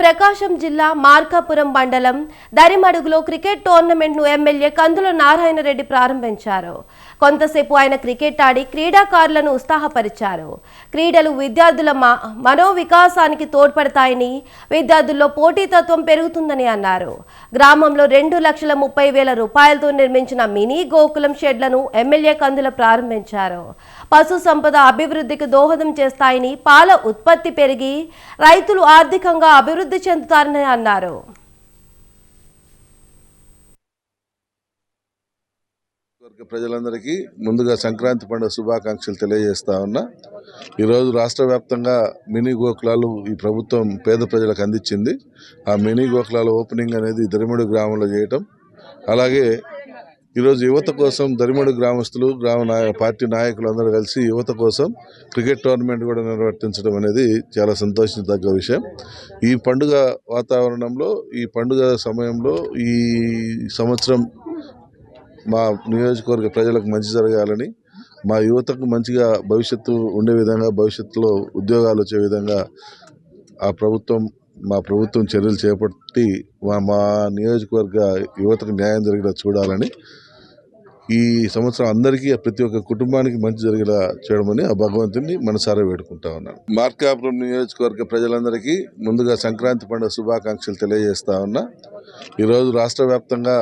ప్రకాశం జిల్లా మార్కాపురం మండలం దరిమడుగులో క్రికెట్ టోర్నమెంట్ను ఎమ్మెల్యే కందుల నారాయణరెడ్డి ప్రారంభించారు. కొంతసేపు ఆయన క్రికెట్ ఆడి క్రీడాకారులను ఉత్సాహపరిచారు. క్రీడలు విద్యార్థుల మనోవికాసానికి తోడ్పడతాయని విద్యార్థుల్లో పోటీతత్వం పెరుగుతుందని అన్నారు. గ్రామంలో రెండు లక్షల ముప్పై వేల రూపాయలతో నిర్మించిన మినీ గోకులం షెడ్లను ఎమ్మెల్యే కందుల ప్రారంభించారు. పశు సంపద అభివృద్ధికి దోహదం చేస్తాయని పాల ఉత్పత్తి పెరిగి రైతులు ఆర్థికంగా అభివృద్ధి చెందుతారని అన్నారు. ప్రజలందరికీ ముందుగా సంక్రాంతి పండుగ శుభాకాంక్షలు తెలియజేస్తా ఉన్నా. ఈరోజు రాష్ట్ర వ్యాప్తంగా మినీ గోకులాలు ఈ ప్రభుత్వం పేద ప్రజలకు అందించింది. ఆ మినీ గోకులాల ఓపెనింగ్ అనేది దరిమిడు గ్రామంలో చేయటం అలాగే ఈరోజు యువత కోసం దరిమడు గ్రామస్తులు గ్రామ నాయ పార్టీ నాయకులు అందరూ కలిసి యువత కోసం క్రికెట్ టోర్నమెంట్ కూడా నిర్వర్తించడం అనేది చాలా సంతోషించదగ్గ విషయం. ఈ పండుగ వాతావరణంలో ఈ పండుగ సమయంలో ఈ సంవత్సరం మా నియోజకవర్గ ప్రజలకు మంచి జరగాలని మా యువతకు మంచిగా భవిష్యత్తు ఉండే విధంగా భవిష్యత్తులో ఉద్యోగాలు వచ్చే విధంగా ఆ ప్రభుత్వం మా ప్రభుత్వం చర్యలు చేపట్టి మా మా నియోజకవర్గ యువతకు న్యాయం జరిగేలా చూడాలని ఈ సంవత్సరం అందరికీ ప్రతి ఒక్క కుటుంబానికి మంచి జరిగేలా చేయడమని ఆ భగవంతుని మనసారా వేడుకుంటా ఉన్నాను. మార్కాపురం నియోజకవర్గ ప్రజలందరికీ ముందుగా సంక్రాంతి పండుగ శుభాకాంక్షలు తెలియజేస్తా ఉన్నా. ఈరోజు రాష్ట్ర వ్యాప్తంగా